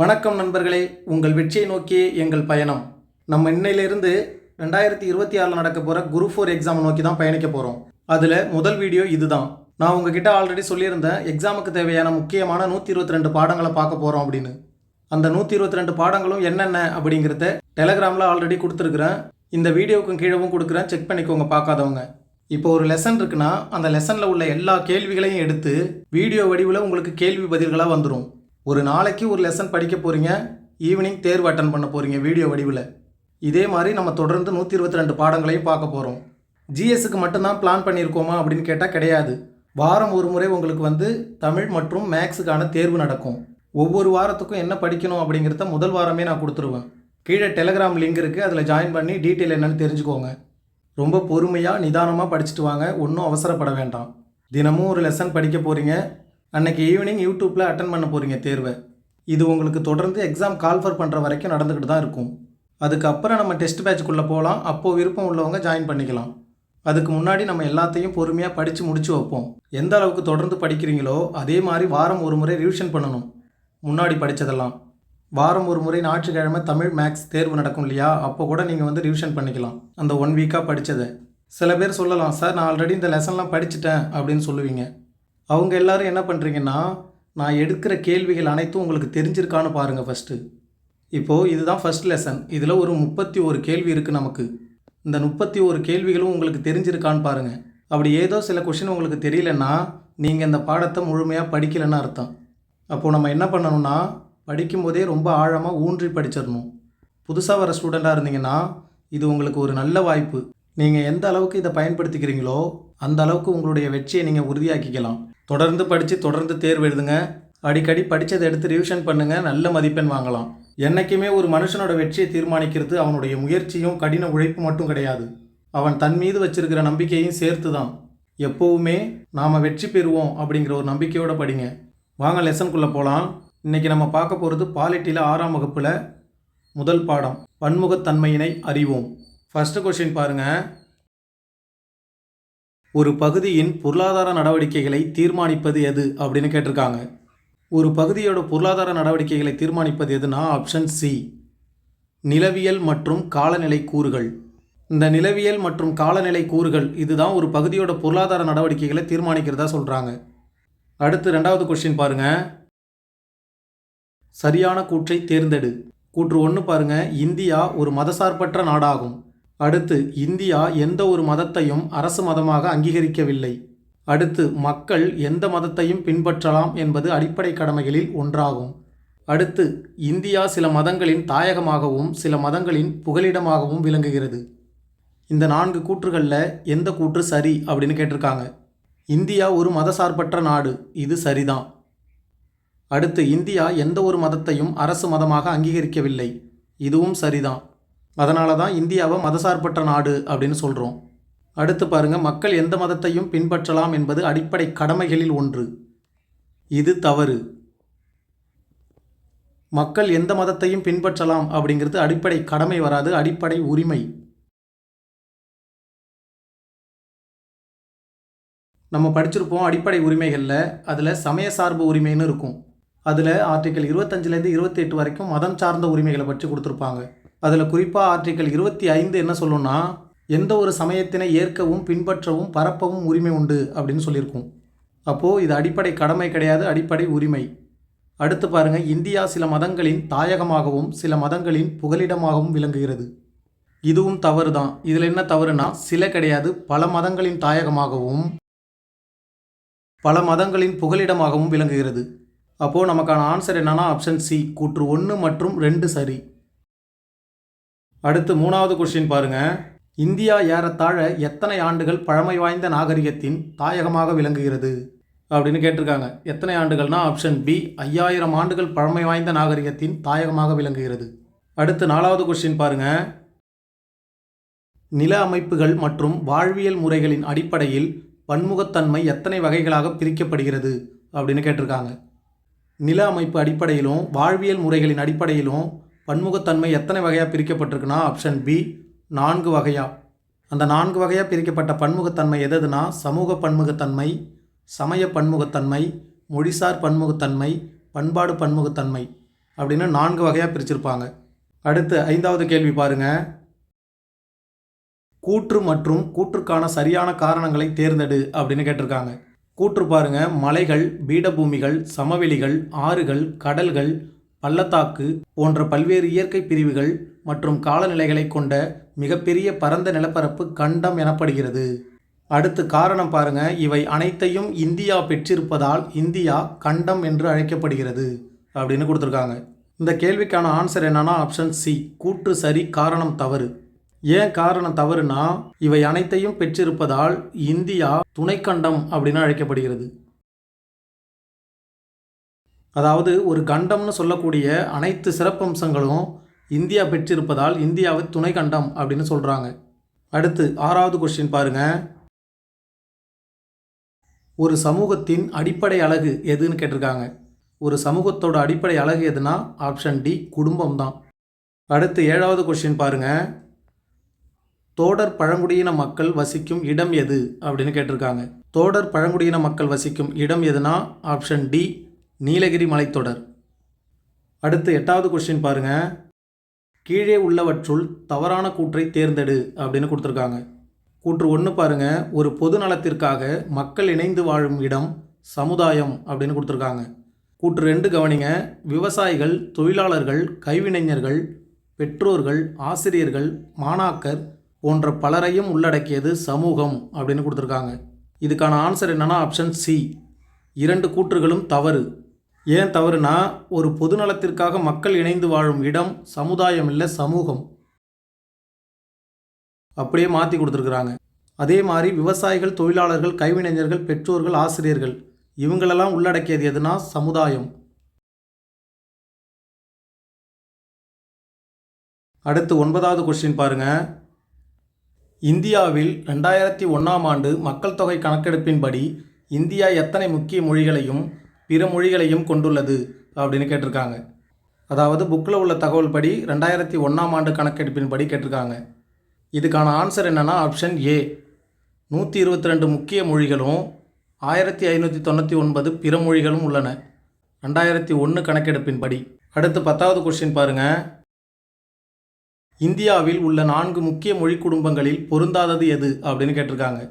வணக்கம் நண்பர்களே. உங்கள் வெற்றியை நோக்கியே எங்கள் பயணம். நம்ம இன்னையிலிருந்து ரெண்டாயிரத்தி இருபத்தி ஆறில் நடக்க போகிற குரு ஃபோர் எக்ஸாம் நோக்கி தான் பயணிக்க போகிறோம் அதில் முதல் வீடியோ இதுதான். நான் உங்ககிட்ட ஆல்ரெடி சொல்லியிருந்தேன் எக்ஸாமுக்கு தேவையான முக்கியமான நூற்றி இருபத்தி ரெண்டு பாடங்களை பார்க்க போகிறோம் அப்படின்னு. அந்த நூற்றி இருபத்தி ரெண்டு பாடங்களும் என்னென்ன அப்படிங்கிறத டெலகிராமில் ஆல்ரெடி கொடுத்துருக்குறேன். இந்த வீடியோவுக்கும் கீழவும் கொடுக்குறேன். செக் பண்ணிக்கோங்க பார்க்காதவங்க. இப்போ ஒரு லெசன் இருக்குன்னா அந்த லெசனில் உள்ள எல்லா கேள்விகளையும் எடுத்து வீடியோ வடிவில் உங்களுக்கு கேள்வி பதில்களாக வந்துடும் ஒரு நாளைக்கு ஒரு லெசன் படிக்க போகிறீங்க ஈவினிங் தேர்வு அட்டன் பண்ண போகிறீங்க வீடியோ வடிவில். இதே மாதிரி நம்ம தொடர்ந்து நூற்றி இருபத்தி ரெண்டு பாடங்களையும் பார்க்க போகிறோம் ஜிஎஸ்க்கு மட்டும்தான் பிளான் பண்ணியிருக்கோமா அப்படின்னு கேட்டால் கிடையாது. வாரம் ஒரு முறை உங்களுக்கு வந்து தமிழ் மற்றும் மேக்ஸுக்கான தேர்வு நடக்கும். ஒவ்வொரு வாரத்துக்கும் என்ன படிக்கணும் அப்படிங்கிறத முதல் வாரமே நான் கொடுத்துருவேன். கீழே டெலகிராம் லிங்க் இருக்குது அதில் ஜாயின் பண்ணி டீட்டெயில் என்னென்னு தெரிஞ்சுக்கோங்க. ரொம்ப பொறுமையாக நிதானமாக படிச்சுட்டு வாங்க ஒன்றும் அவசரப்பட வேண்டாம். தினமும் ஒரு லெசன் படிக்க போகிறீங்க அன்னைக்கு ஈவினிங் யூடியூப்பில் அட்டன் பண்ண போகிறீங்க தேர்வை. இது உங்களுக்கு தொடர்ந்து எக்ஸாம் கால்ஃபர் பண்ணுற வரைக்கும் நடந்துக்கிட்டு தான் இருக்கும். அதுக்கப்புறம் நம்ம டெஸ்ட் பேட்சுக்குள்ளே போகலாம் அப்போது விருப்பம் உள்ளவங்க ஜாயின் பண்ணிக்கலாம். அதுக்கு முன்னாடி நம்ம எல்லாத்தையும் பொறுமையாக படித்து முடிச்சு வைப்போம். எந்த அளவுக்கு தொடர்ந்து படிக்கிறீங்களோ அதே மாதிரி வாரம் ஒரு முறை ரிவிஷன் பண்ணணும். முன்னாடி படித்ததெல்லாம் வாரம் ஒரு முறை ஞாயிற்றுக்கிழமை தமிழ் மேக்ஸ் தேர்வு நடக்கும் இல்லையா? அப்போ கூட நீங்கள் வந்து ரிவிஷன் பண்ணிக்கலாம். அந்த ஒன் வீக்காக படித்ததை சில பேர் சொல்லலாம் சார் நான் ஆல்ரெடி இந்த லெசன்லாம் படிச்சுட்டேன் அப்படின்னு சொல்லுவீங்க. அவங்க எல்லாரும் என்ன பண்ணுறீங்கன்னா நான் எடுக்கிற கேள்விகள் அனைத்தும் உங்களுக்கு தெரிஞ்சிருக்கான்னு பாருங்கள் ஃபஸ்ட்டு இப்போது இதுதான் ஃபர்ஸ்ட் லெசன் இதில் ஒரு முப்பத்தி ஒரு கேள்வி இருக்குது நமக்கு. இந்த முப்பத்தி ஒரு கேள்விகளும் உங்களுக்கு தெரிஞ்சிருக்கான்னு பாருங்கள் அப்படி ஏதோ சில கொஷின் உங்களுக்கு தெரியலன்னா நீங்கள் இந்த பாடத்தை முழுமையாக படிக்கலைன்னு அர்த்தம். அப்போது நம்ம என்ன பண்ணணும்னா படிக்கும்போதே ரொம்ப ஆழமாக ஊன்றி படிச்சிடணும். புதுசாக வர ஸ்டூடெண்ட்டாக இருந்தீங்கன்னா இது உங்களுக்கு ஒரு நல்ல வாய்ப்பு. நீங்கள் எந்த அளவுக்கு இதை பயன்படுத்திக்கிறீங்களோ அந்த அளவுக்கு உங்களுடைய வெற்றியை நீங்கள் உறுதியாக்கிக்கலாம். தொடர்ந்து படித்து தொடர்ந்து தேர்வு எழுதுங்க. அடிக்கடி படித்ததை எடுத்து ரிவிஷன் பண்ணுங்கள் நல்ல மதிப்பெண் வாங்கலாம். என்றைக்குமே ஒரு மனுஷனோட வெற்றியை தீர்மானிக்கிறது அவனுடைய முயற்சியும் கடின உழைப்பு மட்டும் கிடையாது. அவன் தன் மீது வச்சிருக்கிற நம்பிக்கையும் சேர்த்து தான் எப்போவுமே நாம் வெற்றி பெறுவோம் அப்படிங்கிற ஒரு நம்பிக்கையோடு படிங்க. வாங்க லெசனுக்குள்ளே போகலாம் இன்றைக்கி நம்ம பார்க்க போகிறது பாலிட்டியில் ஆறாம் வகுப்பில் முதல் பாடம் பன்முகத்தன்மையினை அறிவோம். ஃபஸ்ட்டு கொஷின் பாருங்கள் ஒரு பகுதியின் பொருளாதார நடவடிக்கைகளை தீர்மானிப்பது எது அப்படின்னு கேட்டிருக்காங்க. ஒரு பகுதியோட பொருளாதார நடவடிக்கைகளை தீர்மானிப்பது எதுனா ஆப்ஷன் சி நிலவியல் மற்றும் காலநிலை கூறுகள். இந்த நிலவியல் மற்றும் காலநிலை கூறுகள் இதுதான் ஒரு பகுதியோட பொருளாதார நடவடிக்கைகளை தீர்மானிக்கிறதா சொல்கிறாங்க அடுத்து ரெண்டாவது கொஸ்டின் பாருங்கள் சரியான கூற்றை தேர்ந்தெடு. கூற்று ஒன்று பாருங்கள் இந்தியா ஒரு மதசார்பற்ற நாடாகும். அடுத்து இந்தியா எந்த ஒரு மதத்தையும் அரசு மதமாக அங்கீகரிக்கவில்லை. அடுத்து மக்கள் எந்த மதத்தையும் பின்பற்றலாம் என்பது அடிப்படை கடமைகளில் ஒன்றாகும். அடுத்து இந்தியா சில மதங்களின் தாயகமாகவும் சில மதங்களின் புகலிடமாகவும் விளங்குகிறது. இந்த நான்கு கூற்றுகளில் எந்த கூற்று சரி அப்படின்னு கேட்டிருக்காங்க. இந்தியா ஒரு மதசார்பற்ற நாடு இது சரிதான். அடுத்து இந்தியா எந்த ஒரு மதத்தையும் அரசு மதமாக அங்கீகரிக்கவில்லை இதுவும் சரிதான். அதனால தான் இந்தியாவை மதசார்பற்ற நாடு அப்படின்னு சொல்கிறோம் அடுத்து பாருங்கள் மக்கள் எந்த மதத்தையும் பின்பற்றலாம் என்பது அடிப்படை கடமைகளில் ஒன்று. இது தவறு. மக்கள் எந்த மதத்தையும் பின்பற்றலாம் அப்படிங்கிறது அடிப்படை கடமை வராது அடிப்படை உரிமை. நம்ம படிச்சிருப்போம் அடிப்படை உரிமைகளில் அதில் சமய சார்பு உரிமைன்னு இருக்கும். அதில் ஆர்டிக்கல் இருபத்தஞ்சிலேருந்து இருபத்தி எட்டு வரைக்கும் மதம் சார்ந்த உரிமைகளை பற்றி கொடுத்துருப்பாங்க. அதில் குறிப்பாக ஆர்டிக்கல் இருபத்தி ஐந்து என்ன சொல்லும்னா எந்த ஒரு சமயத்தினை ஏற்கவும் பின்பற்றவும் பரப்பவும் உரிமை உண்டு அப்படின்னு சொல்லியிருக்கோம். அப்போது இது அடிப்படை கடமை கிடையாது அடிப்படை உரிமை. அடுத்து பாருங்கள் இந்தியா சில மதங்களின் தாயகமாகவும் சில மதங்களின் புகலிடமாகவும் விளங்குகிறது. இதுவும் தவறு தான் இதில் என்ன தவறுனா சில கிடையாது பல மதங்களின் தாயகமாகவும் பல மதங்களின் புகலிடமாகவும் விளங்குகிறது. அப்போது நமக்கான ஆன்சர் என்னன்னா ஆப்ஷன் சி கூற்று ஒன்று மற்றும் ரெண்டு சரி. அடுத்து மூணாவது கொஷின் பாருங்க. இந்தியா ஏறத்தாழ எத்தனை ஆண்டுகள் பழமை வாய்ந்த நாகரிகத்தின் தாயகமாக விளங்குகிறது? அப்படின்னு கேட்டிருக்காங்க. எத்தனை ஆண்டுகள்னா ஆப்ஷன் பி ஐயாயிரம் ஆண்டுகள் பழமை வாய்ந்த நாகரிகத்தின் தாயகமாக விளங்குகிறது. அடுத்து நாலாவது கொஸ்டின் பாருங்க. நில அமைப்புகள் மற்றும் வாழ்வியல் முறைகளின் அடிப்படையில் பன்முகத்தன்மை எத்தனை வகைகளாக பிரிக்கப்படுகிறது? அப்படின்னு கேட்டிருக்காங்க. நில அமைப்பு அடிப்படையிலும் வாழ்வியல் முறைகளின் அடிப்படையிலும் பன்முகத்தன்மை எத்தனை வகையாக பிரிக்கப்பட்டிருக்குன்னா ஆப்ஷன் பி நான்கு வகையாக அந்த நான்கு வகையாக பிரிக்கப்பட்ட பன்முகத்தன்மை எதுனா சமூக பன்முகத்தன்மை சமய பன்முகத்தன்மை மொழிசார் பன்முகத்தன்மை பண்பாடு பன்முகத்தன்மை அப்படின்னு நான்கு வகையாக பிரிச்சிருப்பாங்க. அடுத்து ஐந்தாவது கேள்வி பாருங்க. கூற்று மற்றும் கூற்றுக்கான சரியான காரணங்களை தேர்ந்தெடு அப்படின்னு கேட்டிருக்காங்க. கூற்று பாருங்க. மலைகள் பீடபூமிகள் சமவெளிகள் ஆறுகள் கடல்கள் பள்ளத்தாக்கு போன்ற பல்வேறு இயற்கை பிரிவுகள் மற்றும் காலநிலைகளை கொண்ட மிகப்பெரிய பரந்த நிலப்பரப்பு கண்டம் எனப்படுகிறது. அடுத்து காரணம் பாருங்க. இவை அனைத்தையும் இந்தியா பெற்றிருப்பதால் இந்தியா கண்டம் என்று அழைக்கப்படுகிறது அப்படின்னு கொடுத்துருக்காங்க. இந்த கேள்விக்கான ஆன்சர் என்னன்னா ஆப்ஷன் சி கூற்று சரி காரணம் தவறு. ஏன் காரணம் தவறுனா இவை அனைத்தையும் பெற்றிருப்பதால் இந்தியா துணைக்கண்டம் அப்படின்னு அழைக்கப்படுகிறது. அதாவது ஒரு கண்டம்னு சொல்லக்கூடிய அனைத்து சிறப்பம்சங்களும் இந்தியா பெற்றிருப்பதால் இந்தியாவை துணை கண்டம் அப்படின்னு சொல்கிறாங்க அடுத்து ஆறாவது கொஸ்டின் பாருங்கள் ஒரு சமூகத்தின் அடிப்படை அழகு எதுன்னு கேட்டிருக்காங்க. ஒரு சமூகத்தோட அடிப்படை அழகு எதுனா ஆப்ஷன் டி குடும்பம் தான் அடுத்து ஏழாவது கொஸ்டின் பாருங்கள் தோடர் பழங்குடியின மக்கள் வசிக்கும் இடம் எது அப்படின்னு கேட்டிருக்காங்க. தோடர் பழங்குடியின மக்கள் வசிக்கும் இடம் எதுனா ஆப்ஷன் டி நீலகிரி மலைத்தொடர். அடுத்து எட்டாவது கொஸ்டின் பாருங்க. கீழே உள்ளவற்றுள் தவறான கூற்றை தேர்ந்தெடு அப்படின்னு கொடுத்துருக்காங்க. கூற்று ஒன்று பாருங்க. ஒரு பொது நலத்திற்காக மக்கள் இணைந்து வாழும் இடம் சமுதாயம் அப்படின்னு கொடுத்துருக்காங்க. கூற்று ரெண்டு கவனிங்க. விவசாயிகள் தொழிலாளர்கள் கைவினைஞர்கள் பெற்றோர்கள் ஆசிரியர்கள் மாணாக்கர் போன்ற பலரையும் உள்ளடக்கியது சமூகம் அப்படின்னு கொடுத்துருக்காங்க. இதுக்கான ஆன்சர் என்னென்னா ஆப்ஷன் சி இரண்டு கூற்றுகளும் தவறு. ஏன் தவறுனா ஒரு பொதுநலத்திற்காக மக்கள் இணைந்து வாழும் இடம் சமுதாயம் இல்லை சமூகம். அப்படியே மாற்றி கொடுத்துருக்குறாங்க. அதே மாதிரி விவசாயிகள் தொழிலாளர்கள் கைவினைஞர்கள் பெற்றோர்கள் ஆசிரியர்கள் இவங்களெல்லாம் உள்ளடக்கியது எதுனா சமுதாயம். அடுத்து ஒன்பதாவது கொஸ்டின் பாருங்க. இந்தியாவில் ரெண்டாயிரத்தி ஒன்றாம் ஆண்டு மக்கள் தொகை கணக்கெடுப்பின்படி இந்தியா எத்தனை முக்கிய மொழிகளையும் பிற மொழிகளையும் கொண்டுள்ளது அப்படின்னு கேட்டிருக்காங்க. அதாவது புக்கில் உள்ள தகவல் படி ரெண்டாயிரத்தி ஒன்றாம் ஆண்டு கணக்கெடுப்பின்படி கேட்டிருக்காங்க. இதுக்கான ஆன்சர் என்னென்னா ஆப்ஷன் ஏ. நூற்றி இருபத்தி ரெண்டு முக்கிய மொழிகளும் ஆயிரத்தி ஐநூற்றி தொண்ணூற்றி ஒன்பது பிற மொழிகளும் உள்ளன. ரெண்டாயிரத்தி ஒன்று கணக்கெடுப்பின்படி. அடுத்து பத்தாவது கொஸ்டின் பாருங்கள் இந்தியாவில் உள்ள நான்கு முக்கிய மொழி குடும்பங்களில் பொருந்தாதது எது அப்படின்னு கேட்டிருக்காங்க.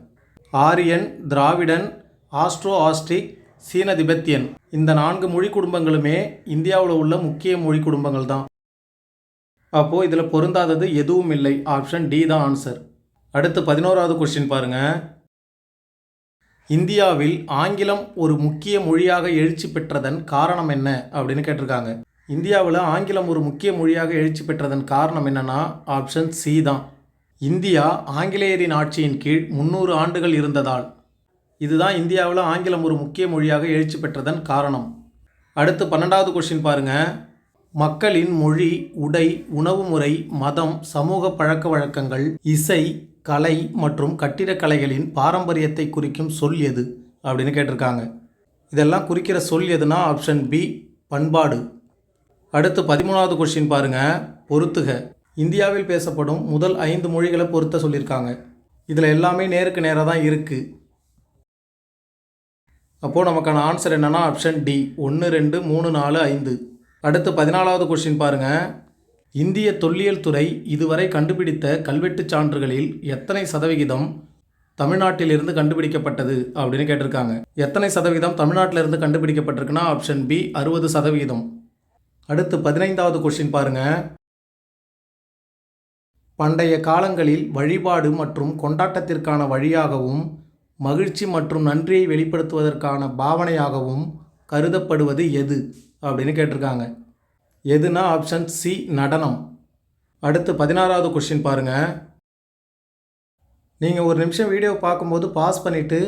ஆரியன் திராவிடன் ஆஸ்ட்ரோ ஆஸ்ட்ரிக் சீன திபெத்தியன் இந்த நான்கு மொழி குடும்பங்களுமே இந்தியாவில் உள்ள முக்கிய மொழி குடும்பங்கள் தான் அப்போது இதில் பொருந்தாதது எதுவும் இல்லை. ஆப்ஷன் டி தான் ஆன்சர். அடுத்து பதினோராவது கொஸ்டின் பாருங்க. இந்தியாவில் ஆங்கிலம் ஒரு முக்கிய மொழியாக எழுச்சி பெற்றதன் காரணம் என்ன? அப்படின்னு கேட்டிருக்காங்க. இந்தியாவில் ஆங்கிலம் ஒரு முக்கிய மொழியாக எழுச்சி பெற்றதன் காரணம் என்னன்னா ஆப்ஷன் சி தான். இந்தியா ஆங்கிலேயரின் ஆட்சியின் கீழ் முந்நூறு ஆண்டுகள் இருந்ததால். இதுதான் இந்தியாவில் ஆங்கிலம் ஒரு முக்கிய மொழியாக எழுச்சி பெற்றதன் காரணம். அடுத்து பன்னெண்டாவது கொஸ்டின் பாருங்க. மக்களின் மொழி உடை உணவு முறை மதம் சமூக பழக்க வழக்கங்கள் இசை கலை மற்றும் கட்டிடக்கலைகளின் பாரம்பரியத்தை குறிக்கும் சொல் எது அப்படின்னு கேட்டிருக்காங்க. இதெல்லாம் குறிக்கிற சொல் எதுனா ஆப்ஷன் பி பண்பாடு. அடுத்து பதிமூணாவது கொஸ்டின் பாருங்க. பொருத்துக இந்தியாவில் பேசப்படும் முதல் ஐந்து மொழிகளை பொருத்த சொல்லியிருக்காங்க. இதில் எல்லாமே நேருக்கு நேராக தான் இருக்குது அப்போது நமக்கான ஆன்சர் என்னென்னா ஆப்ஷன் டி ஒன்று ரெண்டு மூணு நாலு ஐந்து. அடுத்து பதினாலாவது கொஸ்டின் பாருங்க. இந்திய தொல்லியல் துறை இதுவரை கண்டுபிடித்த கல்வெட்டுச் சான்றுகளில் எத்தனை சதவிகிதம் தமிழ்நாட்டிலிருந்து கண்டுபிடிக்கப்பட்டது அப்படின்னு கேட்டிருக்காங்க. எத்தனை சதவீதம் தமிழ்நாட்டிலிருந்து கண்டுபிடிக்கப்பட்டிருக்குன்னா ஆப்ஷன் பி அறுபது சதவீதம் அடுத்து பதினைந்தாவது கொஸ்டின் பாருங்க. பண்டைய காலங்களில் வழிபாடு மற்றும் கொண்டாட்டத்திற்கான வழியாகவும் மகிழ்ச்சி மற்றும் நன்றியை வெளிப்படுத்துவதற்கான பாவனையாகவும் கருதப்படுவது எது? அப்படின்னு கேட்டிருக்காங்க. எதுனா ஆப்ஷன் சி நடனம். அடுத்து பதினாறாவது கொஷின் பாருங்கள் நீங்கள் ஒரு நிமிஷம் வீடியோ பார்க்கும்போது பாஸ் பண்ணிவிட்டு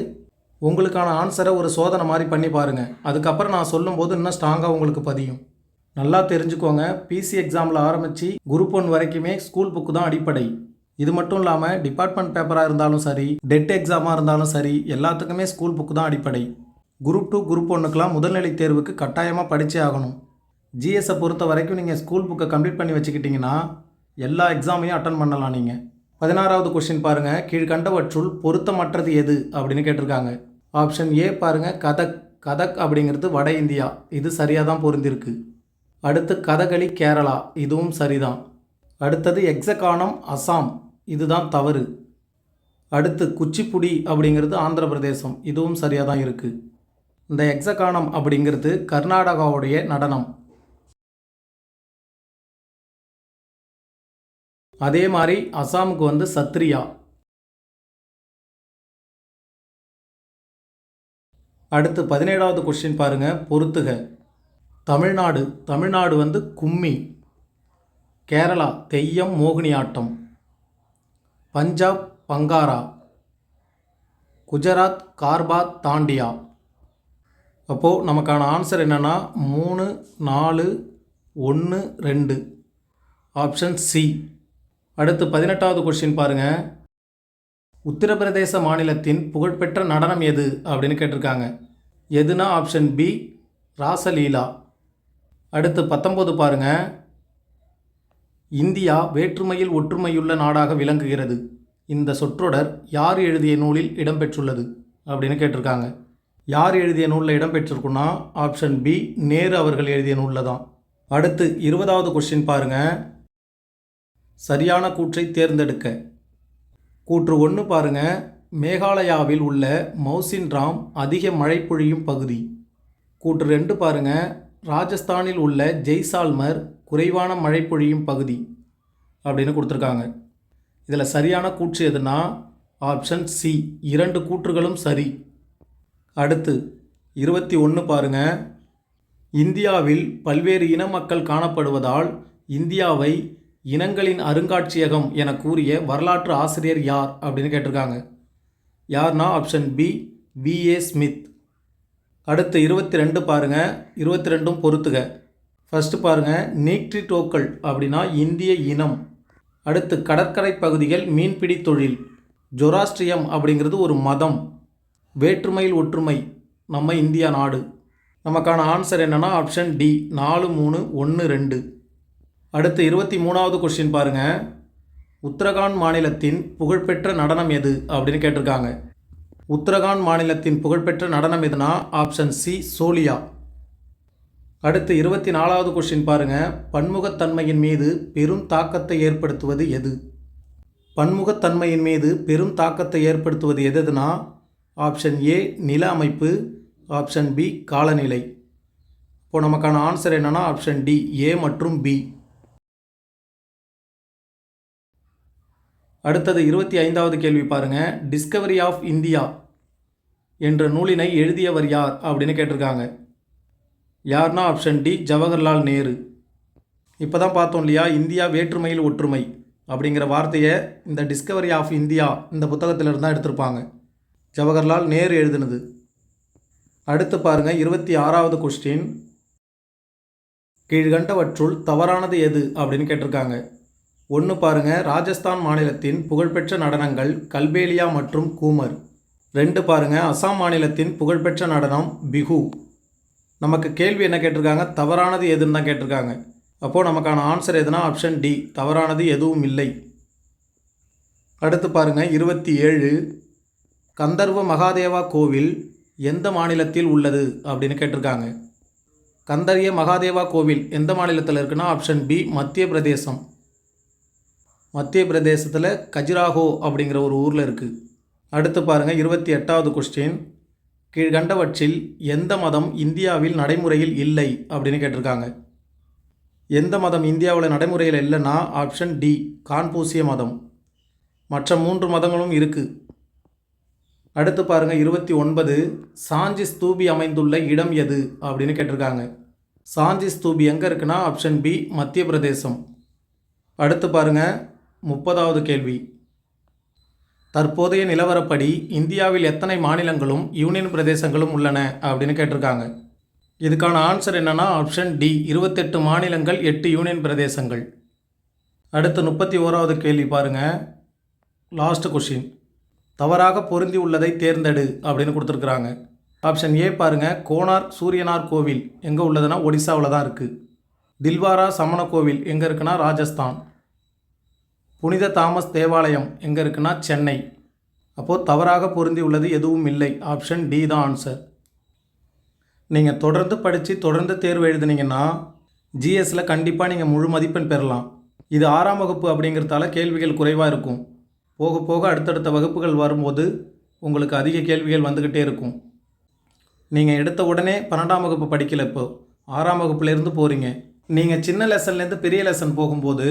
உங்களுக்கான ஆன்சரை ஒரு சோதனை மாதிரி பண்ணி பாருங்கள் அதுக்கப்புறம் நான் சொல்லும்போது இன்னும் ஸ்ட்ராங்காக உங்களுக்கு பதியும். நல்லா தெரிஞ்சுக்கோங்க. பிசி எக்ஸாமில் ஆரம்பித்து குரூப் ஒன் வரைக்குமே ஸ்கூல் புக்கு தான் அடிப்படை. இது மட்டும் இல்லாமல் டிபார்ட்மெண்ட் பேப்பராக இருந்தாலும் சரி டெட் எக்ஸாமாக இருந்தாலும் சரி எல்லாத்துக்குமே ஸ்கூல் புக்கு தான் அடிப்படை. குரூப் டூ குரூப் ஒன்றுக்கெலாம் முதல்நிலை தேர்வுக்கு கட்டாயமாக படித்தே ஆகணும். ஜிஎஸை பொறுத்த வரைக்கும் நீங்கள் ஸ்கூல் புக்கை கம்ப்ளீட் பண்ணி வச்சுக்கிட்டிங்கன்னா எல்லா எக்ஸாமையும் அட்டன் பண்ணலாம் நீங்கள் பதினாறாவது கொஸ்டின் பாருங்கள் கீழ்கண்டவற்றுள் பொருத்தமற்றது எது அப்படின்னு கேட்டிருக்காங்க. ஆப்ஷன் ஏ பாருங்கள் கதக் கதக் அப்படிங்கிறது வட இந்தியா. இது சரியாக தான் பொருந்திருக்கு. அடுத்து கதகளி கேரளா இதுவும் சரிதான். அடுத்தது எக்ஸகானம் அசாம். இதுதான் தவறு. அடுத்து குச்சிப்புடி அப்படிங்கிறது ஆந்திர பிரதேசம் இதுவும் சரியாக தான் இருக்குது இந்த எக்ஸகானம் அப்படிங்கிறது கர்நாடகாவுடைய நடனம். அதே மாதிரி அசாமுக்கு வந்து சத்ரியா. அடுத்து பதினேழாவது கொஸ்டின் பாருங்கள் பொறுத்துக. தமிழ்நாடு. தமிழ்நாடு வந்து கும்மி. கேரளா. தெய்யம் மோகினியாட்டம். பஞ்சாப் பங்காரா குஜராத் கார்பாத் தாண்டியா. அப்போது நமக்கான ஆன்சர் என்னென்னா மூணு நாலு ஒன்று ரெண்டு. ஆப்ஷன் சி அடுத்து பதினெட்டாவது கொஸ்டின் பாருங்கள் உத்தரப்பிரதேச மாநிலத்தின் புகழ்பெற்ற நடனம் எது? அப்படின்னு கேட்டிருக்காங்க. எதுனா ஆப்ஷன் பி ராசலீலா. அடுத்து பத்தொம்போது பாருங்கள் இந்தியா வேற்றுமையில் ஒற்றுமையுள்ள நாடாக விளங்குகிறது. இந்த சொற்றொடர் யார் எழுதிய நூலில் இடம்பெற்றுள்ளது அப்படின்னு கேட்டிருக்காங்க. யார் எழுதிய நூலில் இடம்பெற்றிருக்குன்னா ஆப்ஷன் பி நேரு அவர்கள் எழுதிய நூலில் தான் அடுத்து இருபதாவது கொஸ்டின் பாருங்க. சரியான கூற்றை தேர்ந்தெடுக்க. கூற்று ஒன்று பாருங்க. மேகாலயாவில் உள்ள மௌசின் ராம் அதிக மழை பொழியும் பகுதி. கூற்று ரெண்டு பாருங்க. ராஜஸ்தானில் உள்ள ஜெய்சால்மர் குறைவான மழை பொழியும் பகுதி அப்படின்னு கொடுத்துருக்காங்க. இதில் சரியான கூற்று எதுனா ஆப்ஷன் சி இரண்டு கூற்றுகளும் சரி. அடுத்து இருபத்தி ஒன்று பாருங்க. இந்தியாவில் பல்வேறு இன மக்கள் காணப்படுவதால் இந்தியாவை இனங்களின் அருங்காட்சியகம் என கூறிய வரலாற்று ஆசிரியர் யார் அப்படின்னு கேட்டிருக்காங்க. யார்னா ஆப்ஷன் பி விஏ ஸ்மித் அடுத்து இருபத்தி ரெண்டு பாருங்கள் இருபத்தி ரெண்டும் பொறுத்துக. ஃபஸ்ட்டு பாருங்கள் நீக்ட்ரிடோக்கள் அப்படின்னா இந்திய இனம். அடுத்து கடற்கரை பகுதிகள் மீன்பிடி தொழில். ஜொராஸ்ட்ரியம் அப்படிங்கிறது ஒரு மதம். வேற்றுமையில் ஒற்றுமை நம்ம இந்தியா நாடு. நமக்கான ஆன்சர் என்னென்னா ஆப்ஷன் டி நாலு மூணு ஒன்று ரெண்டு. அடுத்து இருபத்தி மூணாவது கொஸ்டின் பாருங்கள் உத்தரகாண்ட் மாநிலத்தின் புகழ்பெற்ற நடனம் எது அப்படின்னு கேட்டிருக்காங்க. உத்தரகாண்ட் மாநிலத்தின் புகழ்பெற்ற நடனம் எதுனா ஆப்ஷன் சி சோலியா அடுத்து இருபத்தி நாலாவது கொஷின் பாருங்கள் பன்முகத்தன்மையின் மீது பெரும் தாக்கத்தை ஏற்படுத்துவது எது? பன்முகத்தன்மையின் மீது பெரும் தாக்கத்தை ஏற்படுத்துவது எதுனா? ஆப்ஷன் ஏ நில அமைப்பு. ஆப்ஷன் பி காலநிலை. இப்போ நமக்கான ஆன்சர் என்னென்னா ஆப்ஷன் டி ஏ மற்றும் பி அடுத்தது இருபத்தி ஐந்தாவது கேள்வி பாருங்கள் டிஸ்கவரி ஆஃப் இந்தியா என்ற நூலினை எழுதியவர் யார் அப்படின்னு கேட்டிருக்காங்க. யார்னா ஆப்ஷன் டி ஜவஹர்லால் நேரு. இப்போ தான் பார்த்தோம் இல்லையா இந்தியா வேற்றுமையில் ஒற்றுமை அப்படிங்கிற வார்த்தையை இந்த டிஸ்கவரி ஆஃப் இந்தியா இந்த புத்தகத்திலிருந்து தான் எடுத்திருப்பாங்க. ஜவஹர்லால் நேரு எழுதினது. அடுத்து பாருங்கள் இருபத்தி ஆறாவது கொஸ்டின் கீழ்கண்டவற்றுள் தவறானது எது அப்படின்னு கேட்டிருக்காங்க. ஒன்று பாருங்கள் ராஜஸ்தான் மாநிலத்தின் புகழ்பெற்ற நடனங்கள் கல்பேலியா மற்றும் கூமர். ரெண்டு பாருங்கள் அசாம் மாநிலத்தின் புகழ்பெற்ற நடனம் பிகு. நமக்கு கேள்வி என்ன கேட்டிருக்காங்க? தவறானது எதுன்னு தான் கேட்டிருக்காங்க. அப்போது நமக்கான ஆன்சர் எதுனா ஆப்ஷன் டி தவறானது எதுவும் இல்லை. அடுத்து பாருங்கள் இருபத்தி ஏழு. கந்தர்வ மகாதேவா கோவில் எந்த மாநிலத்தில் உள்ளது? அப்படின்னு கேட்டிருக்காங்க. கந்தரிய மகாதேவா கோவில் எந்த மாநிலத்தில் இருக்குன்னா ஆப்ஷன் பி மத்திய பிரதேசம். மத்திய பிரதேசத்தில் கஜுராஹோ அப்படிங்கிற ஒரு ஊரில் இருக்குது அடுத்து பாருங்கள் இருபத்தி எட்டாவது கொஸ்டின் கீழ்கண்டவற்றில் எந்த மதம் இந்தியாவில் நடைமுறையில் இல்லை அப்படின்னு கேட்டிருக்காங்க. எந்த மதம் இந்தியாவில் நடைமுறையில் இல்லைன்னா ஆப்ஷன் டி கான்பூசிய மதம். மற்ற மூன்று மதங்களும் இருக்குது அடுத்து பாருங்கள் இருபத்தி ஒன்பது சாஞ்சி ஸ்தூபி அமைந்துள்ள இடம் எது அப்படின்னு கேட்டிருக்காங்க. சாஞ்சி ஸ்தூபி எங்கே இருக்குன்னா ஆப்ஷன் பி மத்திய பிரதேசம் அடுத்து பாருங்கள் முப்பதாவது கேள்வி. தற்போதைய நிலவரப்படி இந்தியாவில் எத்தனை மாநிலங்களும் யூனியன் பிரதேசங்களும் உள்ளன அப்படின்னு கேட்டிருக்காங்க. இதுக்கான ஆன்சர் என்னென்னா ஆப்ஷன் டி இருபத்தெட்டு மாநிலங்கள் எட்டு யூனியன் பிரதேசங்கள். அடுத்து முப்பத்தி ஓராவது கேள்வி பாருங்கள் லாஸ்ட் கொஷின் தவறாக பொருந்தி உள்ளதை தேர்ந்தெடு அப்படின்னு கொடுத்துருக்குறாங்க. ஆப்ஷன் ஏ பாருங்கள் கோனார் சூரியனார் கோவில் எங்கே உள்ளதுன்னா ஒடிசாவில் தான் இருக்குது தில்வாரா சமண கோவில் எங்கே இருக்குன்னா ராஜஸ்தான். புனித தாமஸ் தேவாலயம் எங்கே இருக்குன்னா சென்னை. அப்போது தவறாக பொருந்தி உள்ளது எதுவும் இல்லை. ஆப்ஷன் டி தான் ஆன்சர். நீங்கள் தொடர்ந்து படித்து தொடர்ந்து தேர்வு எழுதுனீங்கன்னா ஜிஎஸ்சில் கண்டிப்பாக நீங்கள் முழு மதிப்பெண் பெறலாம். இது ஆறாம் வகுப்பு அப்படிங்கிறதால கேள்விகள் குறைவாக இருக்கும். போக போக அடுத்தடுத்த வகுப்புகள் வரும்போது உங்களுக்கு அதிக கேள்விகள் வந்துக்கிட்டே இருக்கும். நீங்கள் எடுத்த உடனே பன்னெண்டாம் வகுப்பு படிக்கல இப்போ. ஆறாம் வகுப்புலேருந்து போகிறீங்க நீங்கள் சின்ன லெசன்லேருந்து பெரிய லெசன் போகும்போது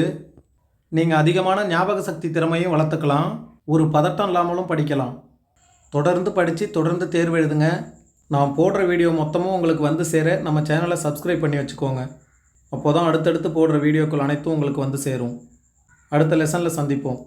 நீங்கள் அதிகமான ஞாபக சக்தி திறமையும் வளர்த்துக்கலாம். ஒரு பதட்டம் இல்லாமலும் படிக்கலாம். தொடர்ந்து படித்து தொடர்ந்து தேர்வு எழுதுங்க. நான் போடுற வீடியோ மொத்தமும் உங்களுக்கு வந்து சேர நம்ம சேனலை சப்ஸ்கிரைப் பண்ணி வச்சுக்கோங்க. அப்போ தான் அடுத்தடுத்து போடுற வீடியோக்கள் அனைத்தும் உங்களுக்கு வந்து சேரும். அடுத்த லெசனில் சந்திப்போம்.